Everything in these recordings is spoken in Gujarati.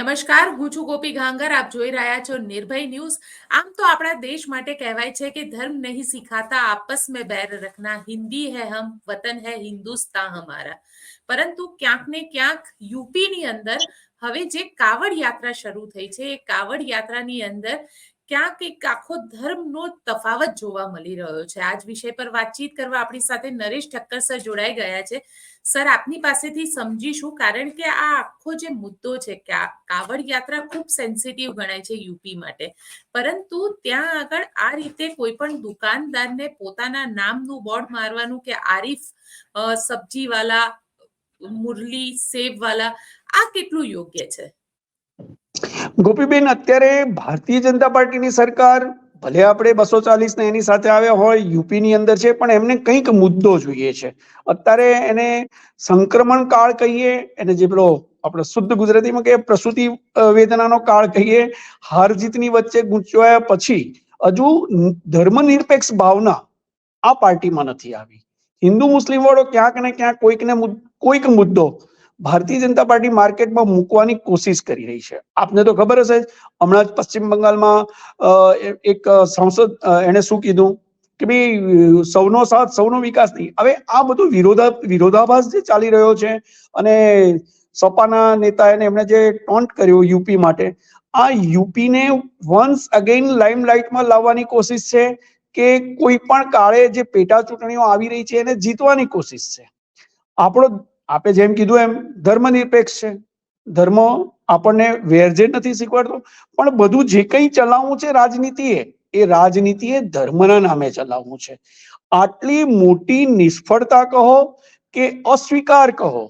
નમસ્કાર, હું છું ગોપી ગાંગર આપ જોઈ રહ્યા છો નિર્ભય ન્યૂઝ. આમ તો આપણા દેશ માટે કહેવાય છે કે ધર્મ નહીં સિખાતા આપસ મેં बैर રખના, હિન્દી હે હમ વતન હે, હિન્દુસ્તાન હમારા. પરંતુ ક્યાંક ને ક્યાંક યુપીની અંદર હવે જે કાવડ યાત્રા શરૂ થઈ છે, એ કાવડ યાત્રાની અંદર ક્યાંક એક આખો ધર્મનો તફાવત જોવા મળી રહ્યો છે. આજ વિષય પર વાતચીત કરવા આપણી સાથે નરેશ ઠક્કર સર જોડાઈ ગયા છે. સર, આપની પાસેથી સમજીશું કારણ કે આ આખો જે મુદ્દો છે કે આ કાવડ યાત્રા ખૂબ સેન્સિટિવ ગણાય છે યુપી માટે. પરંતુ ત્યાં આગળ આ રીતે કોઈ પણ દુકાનદારને પોતાના નામનું બોર્ડ મારવાનું કે આરીફ સબ્જીવાલા, મુરલી, સેબવાલા, આ કેટલું યોગ્ય છે? ગોપીબેન, અત્યારે ભારતીય જનતા પાર્ટીની સરકાર ભલે આપણે બસો ચાલીસ ને એની સાથે આવ્યા હોય, યુપીની અંદર છે, પણ એમને કંઈક મુદ્દો જોઈએ છે. અત્યારે એને સંક્રમણ કાળ કહીએ, એને જે પેલો આપણે શુદ્ધ ગુજરાતીમાં કહીએ, પ્રસૂતિ વેદનાનો કાળ કહીએ, હાર જીતની વચ્ચે ગૂંચવાયા પછી હજુ ધર્મનિરપેક્ષ ભાવના આ પાર્ટીમાં નથી આવી. હિન્દુ મુસ્લિમ વાળો ક્યાંક ને ક્યાંક કોઈકને કોઈક મુદ્દો ભારતીય જનતા પાર્ટી માર્કેટમાં મૂકવાની કોશિશ કરી રહી છે. આપને તો ખબર હશે હમણાં જ પશ્ચિમ બંગાળમાં એક સાંસદ એણે શું કીધું કે ભાઈ, સૌનો સાથ, સૌનો વિકાસ નહીં. હવે આ બધું વિરોધા, વિરોધાભાસ જે ચાલી રહ્યો છે અને સપાના નેતા એને એમણે જે ટોન્ટ કર્યો યુપી માટે, આ યુપીને વન્સ અગેન લાઇમલાઇટમાં લાવવાની કોશિશ છે કે કોઈ પણ કાળે જે પેટા ચૂંટણીઓ આવી રહી છે એને જીતવાની કોશિશ છે. આપણો આપે જેમ કીધું એમ, ધર્મનિરપેક્ષ છે. ધર્મ આપણને વેરજે નથી શીખવાડતો, પણ બધું જે કંઈ ચલાવવું છે રાજનીતિએ, એ રાજનીતિએ ધર્મના નામે ચલાવવું છે. આટલી મોટી નિષ્ફળતા કહો કે અસ્વીકાર કહો.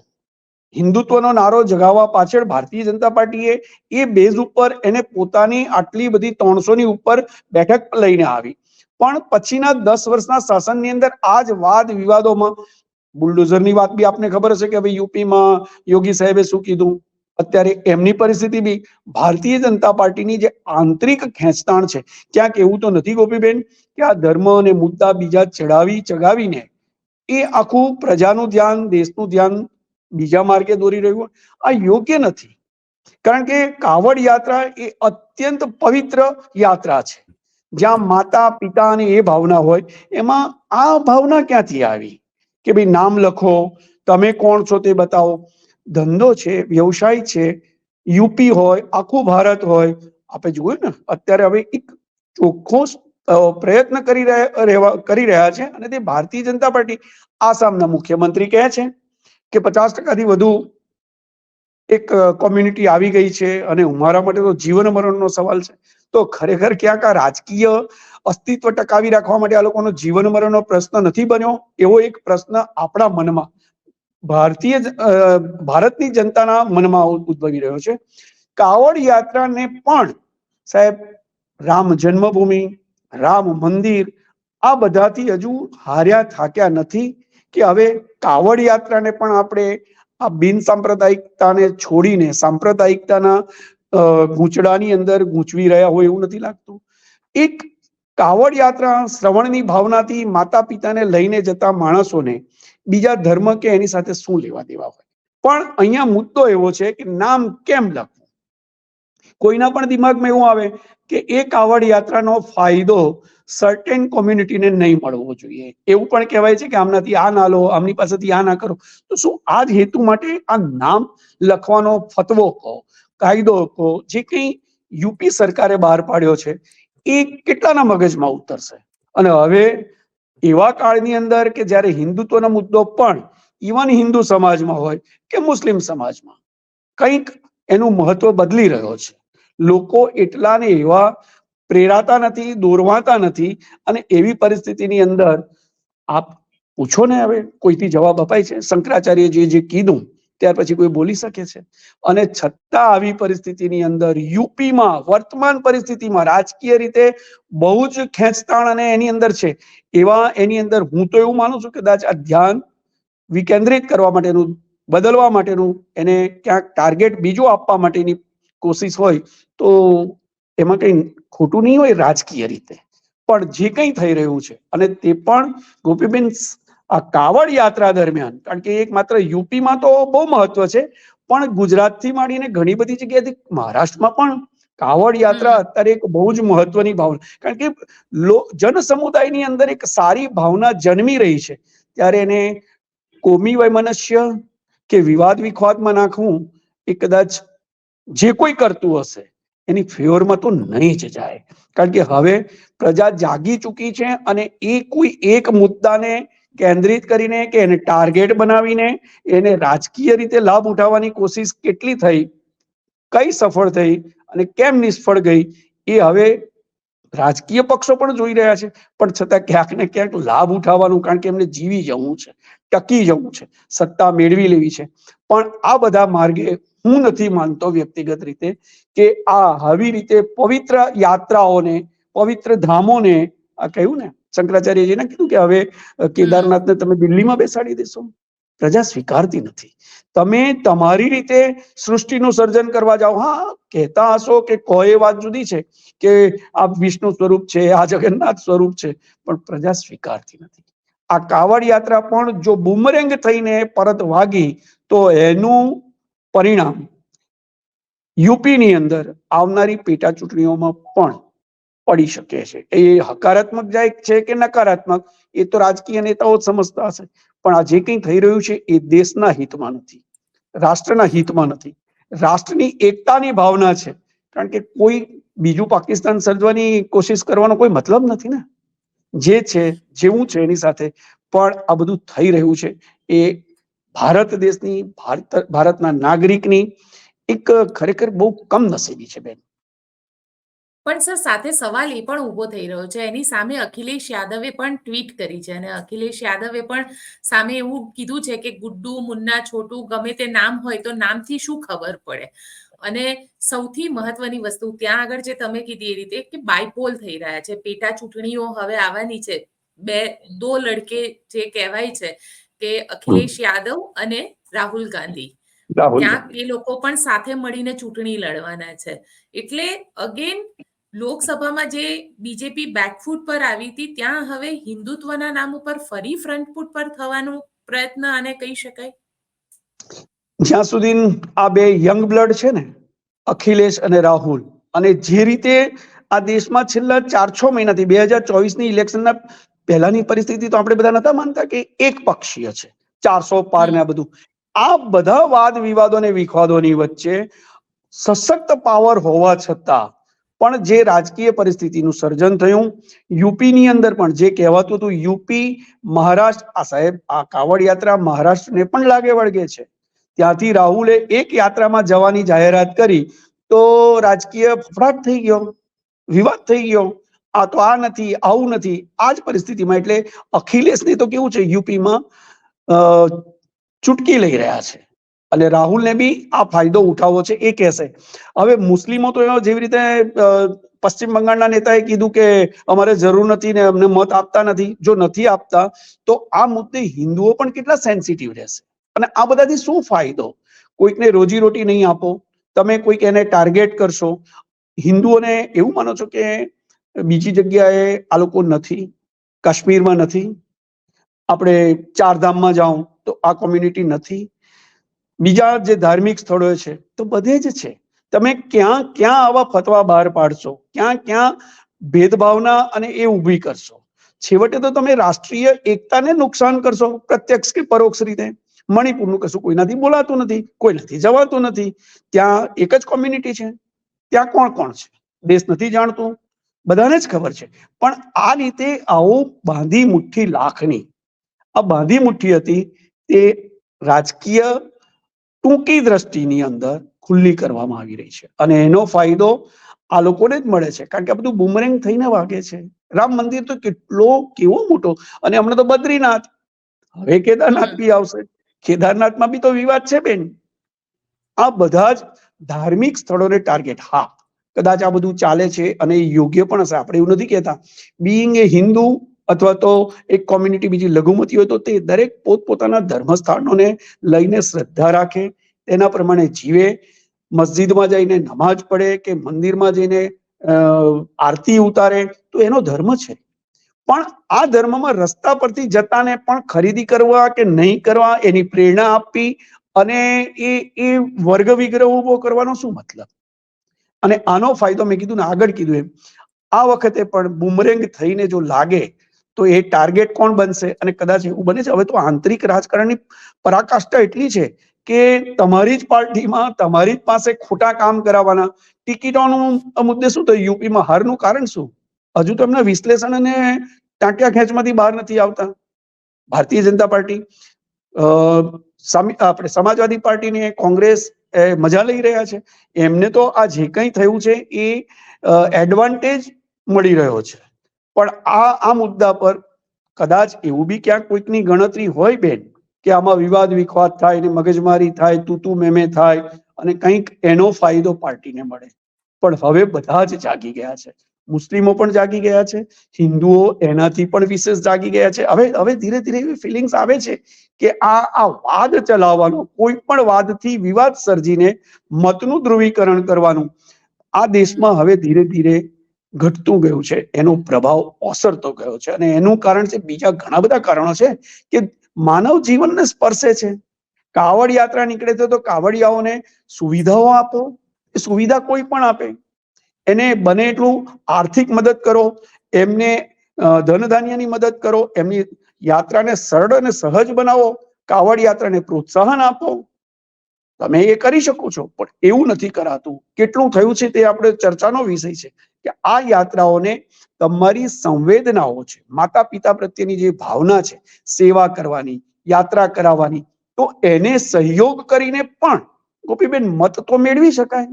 હિન્દુત્વનો નારો જગાવવા પાછળ ભારતીય જનતા પાર્ટીએ એ બેઝ ઉપર એને પોતાની આટલી બધી ત્રણસો ની ઉપર બેઠક લઈને આવી. પણ પછીના દસ વર્ષના શાસનની અંદર આ જ વાદ વિવાદોમાં બુલડોઝરની વાત બી આપને ખબર હશે કે હવે યુપીમાં યોગી સાહેબે શું કીધું? અત્યારે એમની પરિસ્થિતિ બી ભારતીય જનતા પાર્ટીની જે આંતરિક ખેંચતાણ છે, ક્યાંક એવું તો નથી ગોપીબેન કે આ ધર્મ અને મુદ્દા બીજા ચડાવી ચગાવીને એ આખું પ્રજાનું ધ્યાન, દેશનું ધ્યાન બીજા માર્ગે દોરી રહ્યું હોય. આ યોગ્ય નથી. કારણ કે કાવડ યાત્રા એ અત્યંત પવિત્ર યાત્રા છે. જ્યાં માતા, પિતા અને એ ભાવના હોય, એમાં આ ભાવના ક્યાંથી આવી? કે ભાઈ નામ લખો, તમે કોણ છો તે બતાવો. ધંધો છે, વ્યવસાય છે, યુપી હોય, આખું ભારત હોય. આપણે જોયું ને? અત્યારે હવે એક ચોખ્ખો પ્રયત્ન કરી રહ્યા કરી રહ્યા છે અને તે ભારતીય જનતા પાર્ટી આસામના મુખ્યમંત્રી કહે છે કે પચાસ ટકાથી વધુ એક કોમ્યુનિટી આવી ગઈ છે અને મારા માટે તો જીવન મરણનો સવાલ છે. તો ખરેખર ક્યાંક આ રાજકીય અસ્તિત્વ ટકાવી રાખવા માટે આ લોકોનો જીવન મરણનો પ્રશ્ન નથી બન્યો, એવો એક પ્રશ્ન આપણા મનમાં, ભારતીય ભારતની જનતાના મનમાં ઉદ્ભવી રહ્યો છે. કાવડ યાત્રાને પણ સાહેબ રામ જન્મભૂમિ, રામ મંદિર, આ બધાથી હજુ હાર્યા થાક્યા નથી કે હવે કાવડ યાત્રાને પણ આપણે આ બિન સાંપ્રદાયિકતાને છોડીને સાંપ્રદાયિકતાના ગૂંચડાની અંદર ગૂંચવી રહ્યા હોય એવું નથી લાગતું. એક કાવડ યાત્રા શ્રવણની ભાવનાથી માતા પિતાને લઈને જતા માણસોને બીજા ધર્મ કે એની સાથે શું લેવા દેવા હોય? પણ અહીંયા મુદ્દો એવો છે કે નામ કેમ લખવું? કોઈના પણ દિમાગમાં એવું આવે કે એ કાવડ યાત્રાનો ફાયદો સર્ટેન કોમ્યુનિટીને નહીં મળવો જોઈએ. એવું પણ કહેવાય છે કે આમનાથી આ ના લો, આમની પાસેથી આ ના કરો. તો શું આ જ હેતુ માટે આ નામ લખવાનો ફતવો કહો, કાયદો કહો, જે કંઈ યુપી સરકારે બહાર પાડ્યો છે એ કેટલાના મગજમાં ઉતરશે? અને હવે એવા કાળની અંદર કે જ્યારે હિન્દુત્વનો મુદ્દો પણ ઇવન હિન્દુ સમાજમાં હોય કે મુસ્લિમ સમાજમાં, કંઈક એનું મહત્વ બદલી રહ્યો છે. લોકો એટલા ને એવા પ્રેરાતા નથી, દોરવાતા નથી અને એવી પરિસ્થિતિની અંદર આપ પૂછો ને હવે, કોઈથી જવાબ અપાય છે? શંકરાચાર્યજીએ જે કીધું ત્યાર પછી કોઈ બોલી શકે છે? અને છતાં આવી પરિસ્થિતિની અંદર યુપીમાં, વર્તમાન પરિસ્થિતિમાં રાજકીય રીતે બહુ જ ખેંચતાણ અને એની અંદર છે. એવા એની અંદર હું તો એવું માનું છું કે કદાચ આ ધ્યાન વિકેન્દ્રિત કરવા માટેનું, બદલવા માટેનું એને ક્યાંક ટાર્ગેટ બીજો આપવા માટેની કોશિશ હોય તો એમાં કંઈ ખોટું નહીં હોય રાજકીય રીતે. પણ જે કંઈ થઈ રહ્યું છે અને તે પણ ગોપીબેન આ કાવડ યાત્રા દરમિયાન કારણ કે એક માત્ર યુપીમાં તો બહુ મહત્વ છે પણ ગુજરાતથી માંડીને ઘણી બધી જગ્યાએથી મહારાષ્ટ્રમાં પણ કાવડ યાત્રા અત્યારે એક બહુ જ મહત્વની ભાવના કારણ કે જન સમુદાયની અંદર એક સારી ભાવના જન્મી રહી છે. ત્યારે એને કોમી વૈમનસ્ય કે વિવાદ વિખવાદમાં નાખવું એ કદાચ જે કોઈ કરતું હશે એની ફેવરમાં તો નહીં જ જાય. કારણ કે હવે પ્રજા જાગી ચૂકી છે અને એ કોઈ એક મુદ્દાને કેન્દ્રિત કરીને કે એને ટાર્ગેટ બનાવીને એને રાજકીય રીતે લાભ ઉઠાવવાની કોશિશ કેટલી થઈ, કઈ સફળ થઈ અને કેમ નિષ્ફળ ગઈ, એ હવે રાજકીય પક્ષો પણ જોઈ રહ્યા છે. પણ છતાં ક્યાંક ને ક્યાંક લાભ ઉઠાવવાનું કારણ કે એમને જીવી જવું છે, ટકી જવું છે, સત્તા મેળવી લેવી છે. પણ આ બધા માર્ગે હું નથી માનતો વ્યક્તિગત રીતે કે આ આવી રીતે પવિત્ર યાત્રાઓને, પવિત્ર ધામોને આ કહ્યું ને શંકરાચાર્યજીને કીધું કે હવે કેદારનાથને તમે દિલ્હીમાં બેસાડી દેશો. પ્રજા સ્વીકારતી નથી. તમે તમારી રીતે સૃષ્ટિનું સર્જન કરવા જાઓ. હા, કહેતા હશો કે કોઈ વાત જુદી છે કે આ વિષ્ણુ સ્વરૂપ છે, આ જગન્નાથ સ્વરૂપ છે, પણ પ્રજા સ્વીકારતી નથી. આ કાવડ યાત્રા પણ જો બુમરેંગ થઈને પરત વાગી, તો એનું પરિણામ યુપીની અંદર આવનારી પેટા ચૂંટણીઓમાં પણ પડી શકે છે. એ હકારાત્મક જાય છે કે નકારાત્મક? એ તો રાજકીય નેતાઓ સમજતા હશે. પણ આ જે કંઈ થઈ રહ્યું છે એ દેશના હિતમાં નથી. રાષ્ટ્રના હિતમાં નથી. રાષ્ટ્રની એકતાની ભાવના છે. કારણ કે કોઈ બીજું પાકિસ્તાન સર્જવાની કોશિશ કરવાનો કોઈ મતલબ નથી ને. જે છે, જેવું છે એની સાથે. પણ આ બધું થઈ રહ્યું છે. એ ભારત દેશની, ભારત, ભારતના નાગરિકની એક ખરેખર બહુ કમ નસીબી છે બેન. પણ સર સાથે સવાલ એ પણ ઊભો થઈ રહ્યો છે. એની સામે અખિલેશ યાદવે પણ ટ્વીટ કરી છે અને અખિલેશ યાદવે પણ સામે એવું કીધું છે કે ગુડ્ડુ મુન્ના છોટુ ગમે તે નામ હોય તો નામથી શું ખબર પડે? અને સૌથી મહત્વની વસ્તુ ત્યાં આગળ જે તમે કીધી એ રીતે કે બાયપોલ થઈ રહ્યા છે. પેટા ચૂંટણીઓ હવે આવવાની છે. બે દો લડકે જે કહેવાય છે કે અખિલેશ યાદવ અને રાહુલ ગાંધી. ત્યાં એ લોકો પણ સાથે મળીને ચૂંટણી લડવાના છે. એટલે અગેન લોકસભામાં જે બીજેપી બેકફૂટ પર આવી હતી, ત્યાં હવે હિન્દુત્વના નામ ઉપર ફરી ફ્રન્ટ ફૂટ પર થવાનો પ્રયત્ન આને કહી શકાય? જ્યાં સુધી આ બે યંગ બ્લડ છે ને, અખિલેશ અને રાહુલ, અને જે રીતે આ દેશમાં છેલ્લા ચાર છ મહિનાથી બે હજાર ચોવીસની ઇલેક્શનના પહેલાની પરિસ્થિતિ તો આપણે બધા નતા માનતા કે એક પક્ષીય છે, ચારસો પાર ને આ બધું. આ બધા વાદ વિવાદો અને વિખવાદોની વચ્ચે સશક્ત પાવર હોવા છતાં પણ જે રાજકીય પરિસ્થિતિનું સર્જન થયું, યુપીની અંદર પણ જે કહેવાતું હતું, યુપી, મહારાષ્ટ્ર, આ સાહેબ, આ કાવડ યાત્રા મહારાષ્ટ્રને પણ લાગે વળગે છે. ત્યાંથી રાહુલે એક યાત્રામાં જવાની જાહેરાત કરી તો રાજકીય ફફડાટ થઈ ગયો, વિવાદ થઈ ગયો. આ તો આ નથી, આવું નથી, આ જ પરિસ્થિતિમાં એટલે અખિલેશને તો કેવું છે, યુપીમાં ચૂટકી લઈ રહ્યા છે. અને રાહુલને બી આ ફાયદો ઉઠાવવો છે, એ કહેશે. હવે મુસ્લિમો તો જેવી રીતે પશ્ચિમ બંગાળના નેતાએ કીધું કે અમારે જરૂર નથી ને અમને મત આપતા નથી. જો નથી આપતા, તો આ મુદ્દે હિન્દુઓ પણ કેટલા સેન્સિટિવ રહેશે? અને આ બધાથી શું ફાયદો? કોઈકને રોજી રોટી નહીં આપો. તમે કોઈક એને ટાર્ગેટ કરશો. હિન્દુઓને એવું માનો છો કે બીજી જગ્યાએ આ લોકો નથી? કાશ્મીરમાં નથી? આપણે ચારધામમાં જાઓ તો આ કોમ્યુનિટી નથી? બીજા જે ધાર્મિક સ્થળો છે, તો બધે જ છે. તમે ક્યાં ક્યાં આવા ફતવા બહાર પાડશો, ક્યાં ક્યાં ભેદભાવના અને એ ઊભી કરશો? છેવટે તો તમે રાષ્ટ્રીય એકતાને નુકસાન કરશો, પ્રત્યક્ષ કે પરોક્ષ રીતે. મણિપુરનું કશું કોઈનાથી બોલાતું નથી કોઈ નથી જવાતું નથી. ત્યાં એક જ કોમ્યુનિટી છે. ત્યાં કોણ કોણ છે? દેશ નથી જાણતું. બધાને જ ખબર છે. પણ આ રીતે આવો બાંધી મુઠ્ઠી લાખની, આ બાંધી મુઠ્ઠી હતી તે રાજકીય ટૂંકી દ્રષ્ટિની અંદર ખુલ્લી કરવામાં આવી રહી છે. અને એનો ફાયદો આ લોકોને જ મળે છે. કારણ કે આ બધું બુમરેંગ થઈને વાગે છે. રામ મંદિર તો કેટલો કેવો મોટો. અને હમણાં તો બદ્રીનાથ. હવે કેદારનાથ બી આવશે. કેદારનાથમાં બી તો વિવાદ છે બેન. આ બધા જ ધાર્મિક સ્થળોને ટાર્ગેટ. હા, કદાચ આ બધું ચાલે છે અને યોગ્ય પણ હશે. આપણે એવું નથી કહેતા. બિંગ એ હિન્દુ અથવા તો એક કોમ્યુનિટી બીજી લઘુમતી હોય તો તે દરેક પોતપોતાના ધર્મસ્થાનોને લઈને શ્રદ્ધા રાખે, તેના પ્રમાણે જીવે. મસ્જિદમાં જઈને નમાજ પડે કે મંદિરમાં જઈને આરતી ઉતારે, તો એનો ધર્મ છે. પણ આ ધર્મમાં રસ્તા પરથી જતાને પણ ખરીદી કરવા કે નહીં કરવા એની પ્રેરણા આપવી અને એ એ વર્ગ વિગ્રહ ઊભો કરવાનો શું મતલબ? અને આનો ફાયદો મેં કીધું ને આગળ કીધું એમ. આ વખતે પણ બુમરેંગ થઈને જો લાગે તો એ ટાર્ગેટ કોણ બનશે? અને કદાચ એવું બને છે. હવે તો આંતરિક રાજકારણની પરાકાષ્ઠા એટલી છે કે તમારી જ પાર્ટીમાં તમારી જ પાસે ખોટા કામ કરાવવાના ટિકિટોનું મુદ્દે શું? થયું યુપીમાં હારનું કારણ શું? હજુ તો એમના વિશ્લેષણ અને ટાંક્યા ખેંચમાંથી બહાર નથી આવતા. ભારતીય જનતા પાર્ટી આપણે સમાજવાદી પાર્ટીને કોંગ્રેસ મજા લઈ રહ્યા છે. એમને તો આ જે કંઈ થયું છે એ એડવાન્ટેજ મળી રહ્યો છે. પણ આ આ મુદ્દા પર કદાચ એવું બી ક્યાંક કોઈકની ગણતરી હોય બેન, કે આમાં વિવાદ વિખવાદ થાય ને મગજમારી થાય તું મેમે થાય અને કંઈક એનો ફાયદો પાર્ટીને મળે. પણ હવે બધા જ જાગી ગયા છે. મુસ્લિમો પણ જાગી ગયા છે, હિન્દુઓ એનાથી પણ વિશેષ જાગી ગયા છે. હવે હવે ધીરે ધીરે એવી ફિલિંગ્સ આવે છે કે આ આ વાદ ચલાવવાનો, કોઈ પણ વાદથી વિવાદ સર્જીને મતનું ધ્રુવીકરણ કરવાનું, આ દેશમાં હવે ધીરે ધીરે ઘટતું ગયું છે, એનો પ્રભાવ ઓસરતો ગયો છે અને એનું કારણ છે, બીજા ઘણા બધા કારણો છે કે માનવ જીવનને સ્પર્શે છે. કાવડ યાત્રા નીકળે તો કાવડિયાઓને સુવિધાઓ આપો, એ સુવિધા કોઈ પણ આપે. એને બને એટલું આર્થિક મદદ કરો, એમને ધન ધાન્યની મદદ કરો, એમની યાત્રાને સરળ અને સહજ બનાવો, કાવડ યાત્રાને પ્રોત્સાહન આપો. તમે એ કરી શકો છો, પણ એવું નથી કરાતું. કેટલું થયું છે તે આપણે ચર્ચાનો વિષય છે. કે આ યાત્રાઓને તમારી સંવેદનાઓ છે માતા પિતા પ્રત્યેની જે ભાવના છે, સેવા કરવાની, યાત્રા કરાવવાની, તો એને સહયોગ કરીને પણ ગોપીબેન મત તો મેળવી શકાય.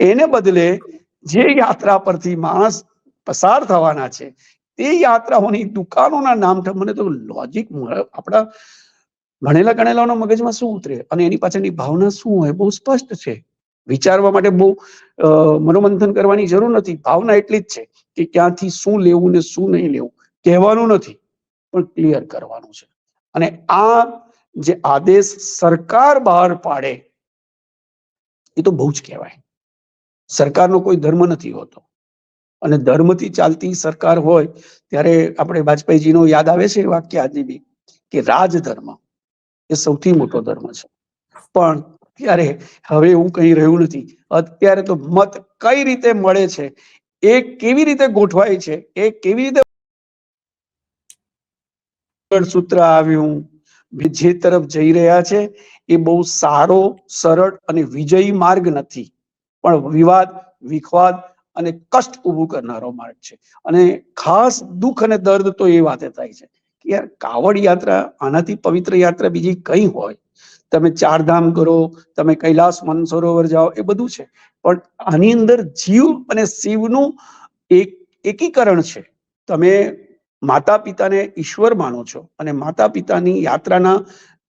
એને બદલે જે યાત્રા પરથી માણસ પસાર થવાના છે, તે યાત્રાઓની દુકાનોના નામ મને તો લોજિક આપણા ભણેલા ગણેલાઓના મગજમાં શું ઉતરે? અને એની પાછળની ભાવના શું હોય? બહુ સ્પષ્ટ છે. વિચારવા માટે બહુ મનોમંથન કરવાની જરૂર નથી. ભાવના એટલી જ છે કે ક્યાંથી શું લેવું ને શું નહીં લેવું કહેવાનું નથી, પણ ક્લિયર કરવાનું છે. અને આ જે આદેશ સરકાર બહાર પાડે, એ તો બહુ જ કહેવાય. સરકારનો કોઈ ધર્મ નથી હોતો. અને ધર્મથી ચાલતી સરકાર હોય, ત્યારે આપણે વાજપેયીજીનો યાદ આવે છે વાક્ય આજે બી, કે રાજધર્મ એ સૌથી મોટો ધર્મ છે. પણ ત્યારે હવે એવું કંઈ રહ્યું નથી. અત્યારે તો મત કઈ રીતે મળે છે? એ કેવી રીતે ગોઠવાય છે? એ કેવી રીતે સૂત્ર આવ્યું? જે તરફ જઈ રહ્યા છે, એ બહુ સારો, સરળ અને વિજયી માર્ગ નથી. પણ વિવાદ, વિખવાદ અને કષ્ટ ઊભું કરનારો માર્ગ છે. અને ખાસ દુઃખ અને દર્દ તો એ વાતે થાય છે. કે યાર, કાવડ યાત્રા, આનાથી પવિત્ર યાત્રા બીજી કઈ હોય? તમે ચારધામ કરો, તમે કૈલાસ મનસરોવર જાઓ, એ બધું છે. પણ આની અંદર જીવ અને શિવનું એક એકીકરણ છે. તમે માતા પિતાને ઈશ્વર માનો છો અને માતા પિતાની યાત્રાના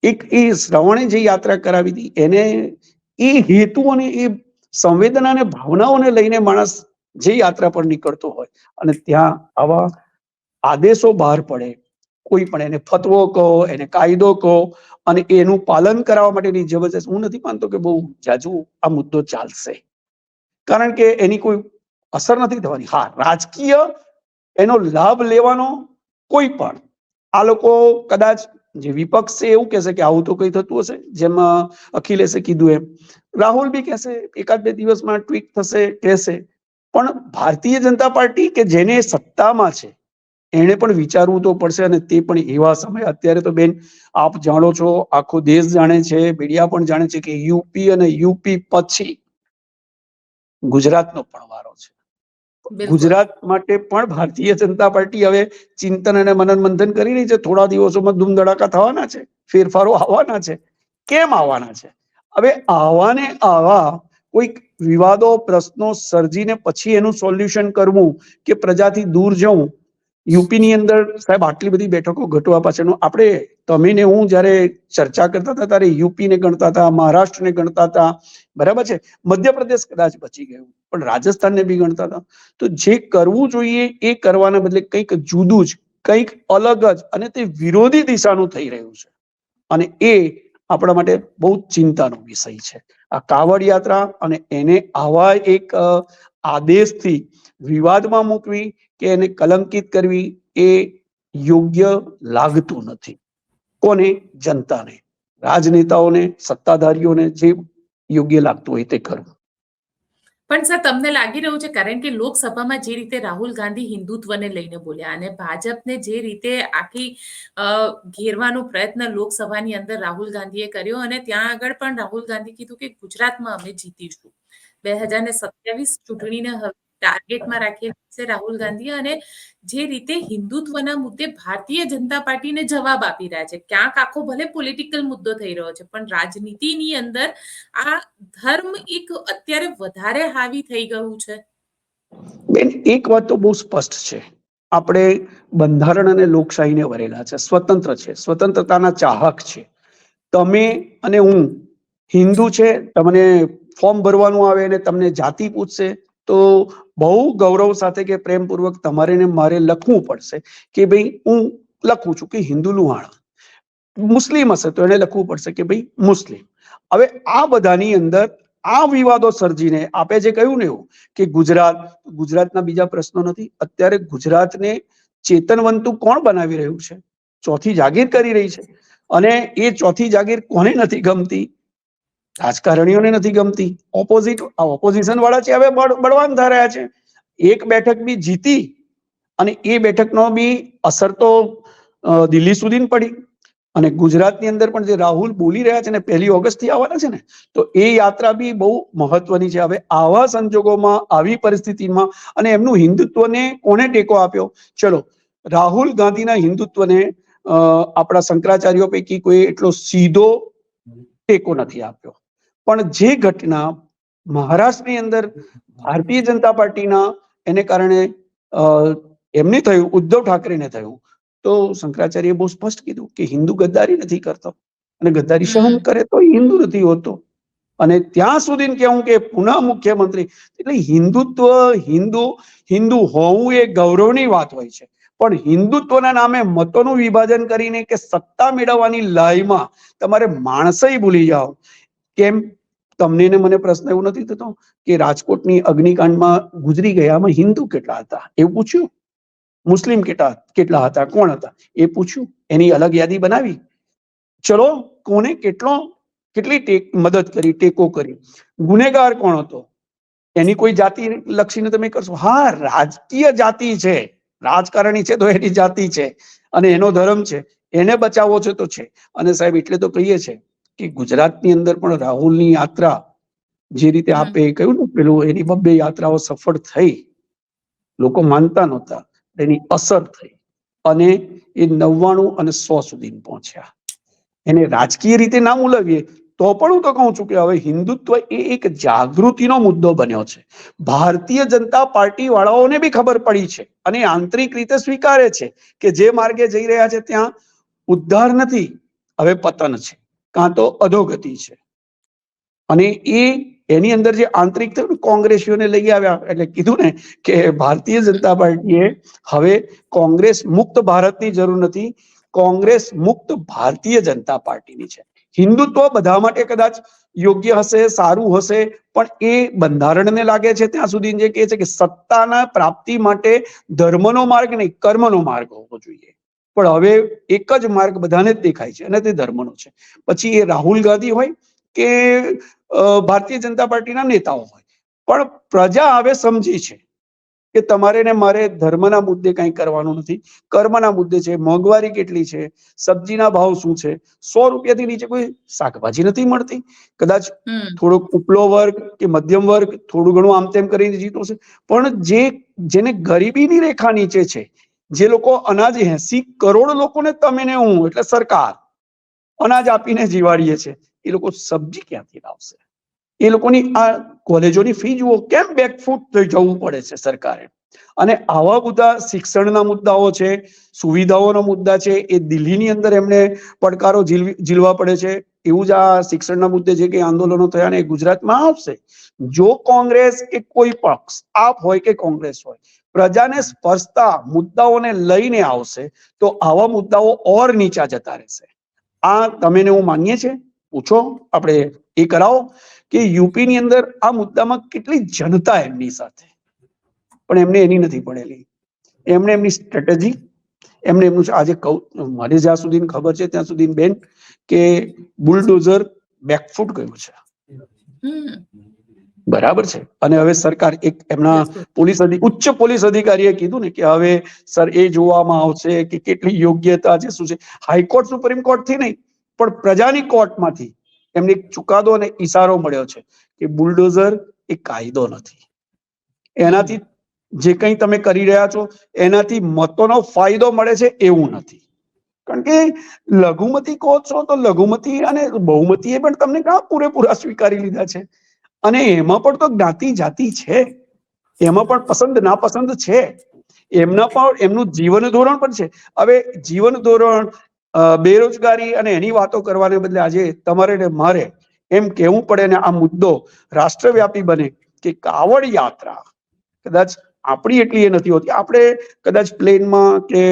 એક એ શ્રવણે જે યાત્રા કરાવી હતી, એને એ હેતુ અને એ સંવેદના અને ભાવનાઓને લઈને માણસ જે યાત્રા પર નીકળતો હોય અને ત્યાં આવા આદેશો બહાર પડે કોઈ પણ એને ફતવો કહો, એને કાયદો કહો અને એનું પાલન કરાવવા માટેની જબરજસ્ત હું નથી માનતો કે બહુ જાજુ આ મુદ્દો ચાલશે. કારણ કે એની કોઈ અસર નથી થવાની. હા, રાજકીય એનો લાભ લેવાનો કોઈ પણ. આ લોકો કદાચ જે વિપક્ષ છે એવું કહેશે કે આવું તો કઈ થતું હશે, જેમ અખિલેશે કીધું એમ. રાહુલ બી કહેશે, એકાદ બે દિવસમાં ટ્વીટ થશે, કહેશે. પણ ભારતીય જનતા પાર્ટી કે જેને સત્તામાં છે એણે પણ વિચારવું તો પડશે અને તે પણ એવા સમય. અત્યારે તો બેન આપ જાણો છો આખો દેશ જાણે છે મીડિયા પણ જાણે છે કે યુપી અને યુપી પછી ગુજરાતનો પણ વારો છે. ગુજરાત માટે પણ ભારતીય જનતા પાર્ટી હવે ચિંતન અને મનન મંથન કરી રહી છે. થોડા દિવસોમાં ધૂમ ધડાકા થવાના છે ફેરફારો આવવાના છે. કેમ આવવાના છે? હવે આવાને આવા કોઈક વિવાદો પ્રશ્નો સર્જીને પછી એનું સોલ્યુશન કરવું કે પ્રજાથી દૂર જવું યુપીની અંદર સાહેબ આટલી બધી બેઠકો ઘટવા પાછળનું. આપણે, તમે ને હું જ્યારે ચર્ચા કરતા હતા ત્યારે યુપીને ગણતા હતા, મહારાષ્ટ્રને ગણતા હતા, બરાબર છે? મધ્યપ્રદેશ કદાચ બચી ગયું, પણ રાજસ્થાનને બી ગણતા હતા. તો જે કરવું જોઈએ એ કરવાના બદલે કંઈક જુદું જ, કંઈક અલગ જ અને તે વિરોધી દિશાનું થઈ રહ્યું છે. અને એ આપણા માટે બહુ ચિંતાનો વિષય છે. આ કાવડ યાત્રા અને એને આવા એક આદેશથી વિવાદમાં મૂકવી કે એને કલંકિત કરવી એ યોગ્ય લાગતું નથી. કોને? જનતાને. રાજનેતાઓને, સત્તાધારીઓને જે યોગ્ય લાગતું હોય તે કરવું. પણ સર, તમને લાગી રહ્યું છે કારણ કે લોકસભામાં જે રીતે રાહુલ ગાંધી હિન્દુત્વને લઈને બોલ્યા અને ભાજપને જે રીતે આખી ઘેરવાનો પ્રયત્ન લોકસભાની અંદર રાહુલ ગાંધીએ કર્યો અને ત્યાં આગળ પણ રાહુલ ગાંધી કીધું કે ગુજરાતમાં અમે જીતીશું. બે હજાર ને સત્યાવીસ ચૂંટણીને હવે ટાર્ગેટમાં રાખી છે રાહુલ ગાંધી અને જે રીતે હિન્દુત્વના મુદ્દે ભારતીય જનતા પાર્ટીને જવાબ આપી રહ્યા છે. ક્યાંક આખો ભલે પોલિટિકલ મુદ્દો થઈ રહ્યો છે, પણ રાજનીતિની અંદર આ ધર્મ એક અત્યારે વધારે હાવી થઈ ગયું છે. બેન, એક વાત તો બહુ સ્પષ્ટ છે. આપણે બંધારણ અને લોકશાહીને વરેલા છે, સ્વતંત્ર છે, સ્વતંત્રતાના ચાહક છે. તમે અને હું હિન્દુ છે, તમને ફોર્મ ભરવાનું આવે અને તમને જાતિ પૂછશે, તો બહુ ગૌરવ સાથે કે પ્રેમપૂર્વક તમારે ને મારે લખવું પડશે કે ભાઈ હું લખું છું કે હિન્દુ લુહાણા. મુસ્લિમ હશે તો એને લખવું પડશે કે ભાઈ મુસ્લિમ. હવે આ બધાની અંદર આ વિવાદો સર્જીને આપે જે કહ્યું ને એવું કે ગુજરાત, ગુજરાતના બીજા પ્રશ્નો નથી, અત્યારે ગુજરાતને ચેતનવંતુ કોણ બનાવી રહ્યું છે? ચોથી જાગીર કરી રહી છે. અને એ ચોથી જાગીર કોને નથી ગમતી? રાજકારણીઓને નથી ગમતી. ઓપોઝિટ આ ઓપોઝિશન વાળા છે, હવે બળવાન રહ્યા છે. એક બેઠક બી જીતી અને એ બેઠકનો બી અસર તો દિલ્હી સુધી પડી. અને ગુજરાતની અંદર પણ જે રાહુલ બોલી રહ્યા છે ને, પહેલી ઓગસ્ટથી આવવાના છે ને, તો એ યાત્રા બી બહુ મહત્વની છે. હવે આવા સંજોગોમાં, આવી પરિસ્થિતિમાં અને એમનું હિન્દુત્વને કોને ટેકો આપ્યો? ચલો, રાહુલ ગાંધીના હિન્દુત્વને આપણા શંકરાચાર્યો પૈકી કોઈ એટલો સીધો ટેકો નથી આપ્યો. પણ જે ઘટના મહારાષ્ટ્રની અંદર ભારતીય જનતા પાર્ટીના એને કારણે એમને થયું, ઉદ્ધવ ઠાકરેને થયું. તો શંકરાચાર્ય બહુ સ્પષ્ટ કીધું કે હિન્દુ ગદ્દારી નથી કરતો. અને ગદ્દારી સહન કરે તો હિન્દુ નથી હોતો. અને ત્યાં સુધી કેવું કે પુનઃ મુખ્યમંત્રી, એટલે હિન્દુત્વ, હિન્દુ હિન્દુ હોવું એ ગૌરવની વાત હોય છે. પણ હિન્દુત્વના નામે મતોનું વિભાજન કરીને કે સત્તા મેળવવાની લાઈમાં તમારે માણસય ભૂલી જાઓ. કેમ? તમને મને પ્રશ્ન એવું નથી થતો કે રાજકોટની અગ્નિકાંડમાં ગુજરી ગયામાં હિન્દુ કેટલા હતા? એવું પૂછ્યું. મુસ્લિમ કેટલા કેટલા હતા? કોણ હતા? એ પૂછ્યું. એની અલગ યાદી બનાવી. ચલો, કોને કેટલો, કેટલી ટેક, મદદ કરી, ટેકો કરી ગુનેગાર કોણ હતો? એની કોઈ જાતિ લક્ષીને તમે કરશો? હા, રાજકીય જાતિ છે. રાજકારણી છે તો એની જાતિ છે. અને એનો ધર્મ છે. એને બચાવવો છે તો છે. અને સાહેબ, એટલે તો કહીએ છે. કે ગુજરાતની અંદર પણ રાહુલની યાત્રા જે રીતે. આપે કહ્યું ને પેલું એની બબ્બે યાત્રાઓ સફળ થઈ. લોકો માનતા નહોતા એની અસર થઈ. અને એ નવ્વાણું અને સો સુધી પહોંચ્યા. એને રાજકીય રીતે ના ઉલવીએ તો પણ હું તો કહું છું કે હવે હિન્દુત્વ એ એક જાગૃતિનો મુદ્દો બન્યો છે. ભારતીય જનતા પાર્ટી વાળાઓને બી ખબર પડી છે અને આંતરિક રીતે સ્વીકારે છે કે જે માર્ગે જઈ રહ્યા છે ત્યાં ઉદ્ધાર નથી હવે પતન છે. કાં તો અધોગતિ છે. અને એ એની અંદર જે આંતરિક કોંગ્રેસીઓને લઈ આવ્યા. એટલે કીધું ને કે ભારતીય જનતા પાર્ટીએ હવે કોંગ્રેસ મુક્ત ભારતની જરૂર નથી. કોંગ્રેસ મુક્ત ભારતીય જનતા પાર્ટીની છે. હિન્દુત્વ બધા માટે કદાચ યોગ્ય હશે, સારું હશે, પણ એ બંધારણને લાગે છે ત્યાં સુધી જે કહે છે કે સત્તાના પ્રાપ્તિ માટે ધર્મનો માર્ગ નહીં, કર્મનો માર્ગ હોવો જોઈએ. પણ હવે એક જ માર્ગ બધાને જ દેખાય છે અને તે ધર્મનો છે. પછી એ રાહુલ ગાંધી હોય કે ભારતીય જનતા પાર્ટીના નેતાઓ હોય. પણ પ્રજા હવે સમજી છે કે તમારે ને મારે ધર્મના મુદ્દે કંઈ કરવાનું નથી. કર્મના મુદ્દે છે મોંઘવારી કેટલી છે સબ્જીના ભાવ શું છે? સો રૂપિયાથી નીચે કોઈ શાકભાજી નથી મળતી. કદાચ થોડોક ઉપલો વર્ગ કે મધ્યમ વર્ગ થોડું ઘણું આમ તેમ કરીને જીતો છે. પણ જે જેને ગરીબીની રેખા નીચે છે જે લોકો અનાજ એસી કરોડ લોકોને તમે ને હું, એટલે સરકાર, અનાજ આપીને જીવાડીએ છે, એ લોકો સબ્જી ક્યાંથી લાવશે? એ લોકોની આ કોલેજોની ફી જુઓ, કેમ બેકફૂટ થઈ જવું પડે છે સરકારે? અને આવા બધા શિક્ષણના મુદ્દાઓ છે, સુવિધાઓના મુદ્દા છે, એ દિલ્હીની અંદર એમને પડકારો ઝીલવા પડે છે, એવું જ આ શિક્ષણના મુદ્દે જે કંઈ આંદોલનો થયા ને એ ગુજરાતમાં આવશે. જો કોંગ્રેસ કે કોઈ પક્ષ, આપ હોય કે કોંગ્રેસ હોય પ્રજાને સ્પર્શતા મુદ્દાઓને લઈને આવશે, તો આવા મુદ્દાઓ ઓર નીચા જતા રહેશે. આ તમે હું માનીએ છે પૂછો, આપણે એ કરાવો કે યુપી ની અંદર આ મુદ્દામાં કેટલી જનતા એમની સાથે? પણ એમને એની નથી પડેલી. એમને એમની સ્ટ્રેટેજી એમને એમનું આજે કહું મને જ્યાં સુધી ખબર છે, ત્યાં સુધી બેન, કે બુલડોઝર બેકફૂટ ગયું છે. બરાબર છે? અને હવે સરકાર એક એમના પોલીસ ઉચ્ચ પોલીસ અધિકારીએ કીધું ને કે હવે સર એ જોવામાં આવશે કે કેટલી યોગ્યતા છે શું છે? હાઈકોર્ટ સુપ્રીમ કોર્ટથી નહીં પણ પ્રજાની કોર્ટમાંથી એમને એક ચુકાદો અને ઈશારો મળ્યો છે કે બુલડોઝર એ કાયદો નથી. એનાથી જે કંઈ તમે કરી રહ્યા છો એનાથી મતોનો ફાયદો મળે છે એવું નથી. કારણ કે લઘુમતી કહો છો તો લઘુમતી અને બહુમતીએ પણ તમને ઘણા પૂરેપૂરા સ્વીકારી લીધા છે. અને એમાં પણ તો જ્ઞાતિ જાતિ છે. એમાં પણ પસંદ નાપસંદ છે. એમના પણ એમનું જીવન ધોરણ પણ છે. હવે જીવન ધોરણ બેરોજગારી અને એની વાતો કરવાને બદલે આજે તમારે ને મારે એમ કહેવું પડે ને આ મુદ્દો રાષ્ટ્રવ્યાપી બને કે કાવડ યાત્રા. કદાચ આપણી એટલી એ નથી હોતી. આપણે કદાચ પ્લેનમાં કે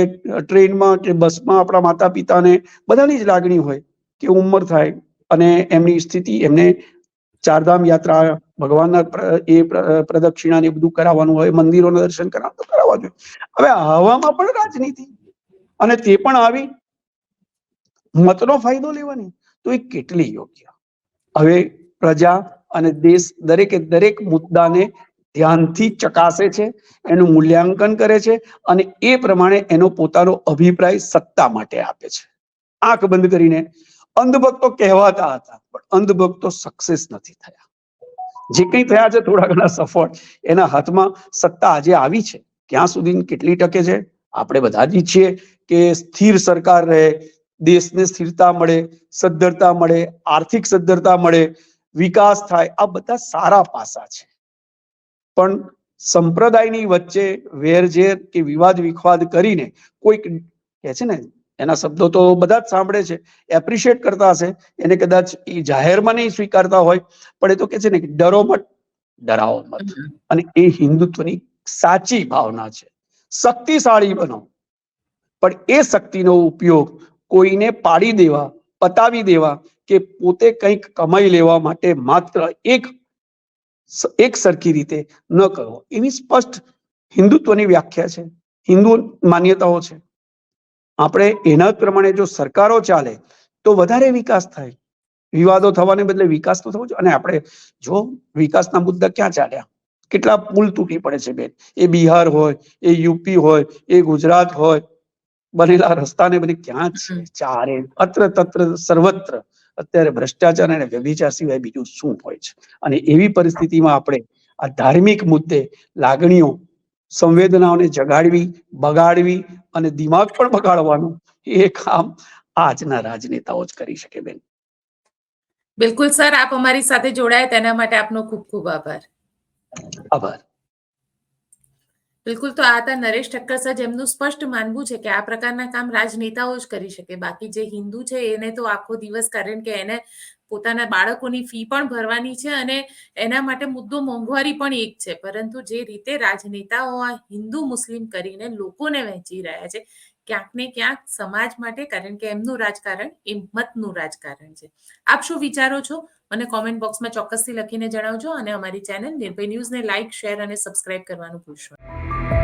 ટ્રેનમાં કે બસમાં આપણા માતા પિતાને બધાની જ લાગણી હોય કે ઉંમર થાય અને એમની સ્થિતિ એમને ચારધામ યાત્રા ભગવાનના એ પ્રદક્ષિણા ને બધું કરાવવાનું હોય, મંદિરોના દર્શન કરાવવા તો કરાવવા જોઈએ. હવે હવામાં પણ રાજનીતિ. અને તે પણ આવી. મતનો ફાયદો લેવાની. તો એ કેટલી યોગ્ય? હવે પ્રજા અને દેશ દરેકે દરેક મુદ્દાને ધ્યાનથી ચકાસે છે, એનું મૂલ્યાંકન કરે છે, અને એ પ્રમાણે એનો પોતાનો અભિપ્રાય સત્તા માટે આપે છે. આંખ બંધ કરીને અંધભક્તો કહેવાતા હતા, પણ અંધભક્તો સક્સેસ નથી થયા. જે કંઈ થયા છે, થોડા ઘણા સફળ. એના હાથમાં સત્તા આજે આવી છે. ક્યાં સુધી કેટલી ટકે છે? આપણે બધા જ ઈચ્છીએ કે સ્થિર સરકાર રહે, દેશને સ્થિરતા મળે, સદ્ધરતા મળે, આર્થિક સદ્ધરતા મળે, વિકાસ થાય. આ બધા સારા પાસા છે. પણ સંપ્રદાયની વચ્ચે વેરઝેર કે વિવાદ વિખવાદ કરીને કોઈક કે છે ને એના શબ્દો તો બધા જ સાંભળે છે એપ્રિશિએટ કરતા હશે એને કદાચ એ જાહેરમાં નહીં સ્વીકારતા હોય પણ એ તો કે છે ને કે ડરો મત ડરાવો મત. અને એ હિન્દુત્વની સાચી ભાવના છે. શક્તિશાળી બનો. પણ એ શક્તિનો ઉપયોગ કોઈને પાડી દેવા પતાવી દેવા કે પોતે કંઈક કમાઈ લેવા માટે માત્ર એક એક સરખી રીતે ન કરવો એવી સ્પષ્ટ હિન્દુત્વની વ્યાખ્યા છે. હિન્દુ માન્યતાઓ છે. આપણે એના પ્રમાણે જો સરકારો ચાલે તો વધારે વિકાસ થાય. વિવાદો થવાને બદલે વિકાસ તો થવો જોઈએ અને આપણે જો વિકાસના મુદ્દા ક્યાં ચાલ્યા? કેટલા પુલ તૂટી પડે છે બેન? એ બિહાર હોય એ યુપી હોય એ ગુજરાત હોય બનેલા રસ્તાને બધી ક્યાં છે ચારે અત્ર તત્ર સર્વત્ર. અત્યારે ભ્રષ્ટાચાર અને વ્યભિચાર સિવાય બીજું શું હોય છે? અને એવી પરિસ્થિતિમાં આપણે આ ધાર્મિક મુદ્દે લાગણીઓ સંવેદનાઓને જગાડવી બગાડવી અને દિમાગ પણ બગાડવાનું એ કામ આજના રાજનેતાઓ જ કરી શકે બેન. બિલકુલ સર આપ અમારી સાથે જોડાયા તેના માટે આપનો ખૂબ ખૂબ આભાર. આભાર. બિલકુલ તો આ હતા નરેશ ઠક્કર સર જેમનું સ્પષ્ટ માનવું છે કે આ પ્રકારના કામ રાજનેતાઓ જ કરી શકે. બાકી જે હિન્દુ છે એને તો આખો દિવસ કારણ કે એને પોતાના બાળકોની ફી પણ ભરવાની છે અને એના માટે મુદ્દો મોંઘવારી પણ એક છે. પરંતુ જે રીતે રાજનેતાઓ આ હિન્દુ મુસ્લિમ કરીને લોકોને વહેંચી રહ્યા છે, ક્યાંક ને ક્યાંક સમાજ માટે, કારણ કે એમનું રાજકારણ એ મતનું રાજકારણ છે. આપ શું વિચારો છો? મને કોમેન્ટ બોક્સમાં ચોક્કસથી લખીને જણાવજો અને અમારી ચેનલ નિર્ભય ન્યૂઝને લાઇક શેર અને સબસ્ક્રાઇબ કરવાનું ભૂલશો.